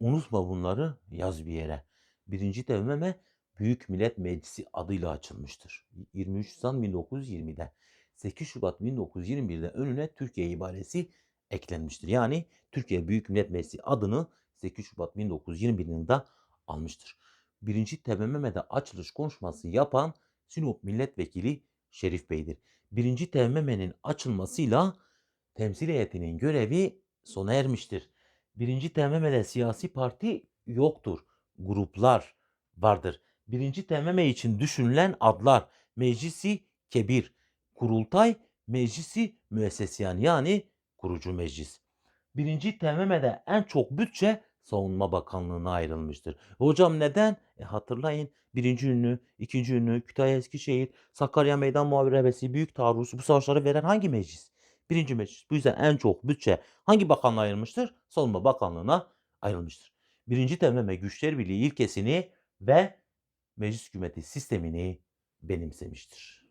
Unutma bunları, yaz bir yere. 1. TBMM Büyük Millet Meclisi adıyla açılmıştır. 23 Nisan 1920'de. 8 Şubat 1921'de önüne Türkiye ibaresi eklenmiştir. Yani Türkiye Büyük Millet Meclisi adını 8 Şubat 1921 yılında almıştır. 1. TBMM'de açılış konuşması yapan Sinop Milletvekili Şerif Bey'dir. 1. TBMM'nin açılmasıyla temsil heyetinin görevi sona ermiştir. 1. TBMM'de siyasi parti yoktur. Gruplar vardır. 1. TBMM için düşünülen adlar Meclisi Kebir, Kurultay, Meclisi Müessesiyan yani kurucu meclis. 1. TBMM'de en çok bütçe Savunma Bakanlığı'na ayrılmıştır. Hocam neden? E hatırlayın 1. Ünlü, 2. Ünlü, Kütahya Eskişehir, Sakarya Meydan Muharebesi, Büyük Taarruz bu savaşları veren hangi meclis? 1. Meclis. Bu yüzden en çok bütçe hangi bakanlığa ayrılmıştır? Savunma Bakanlığı'na ayrılmıştır. 1. TBMM Güçler Birliği ilkesini ve meclis hükümeti sistemini benimsemiştir.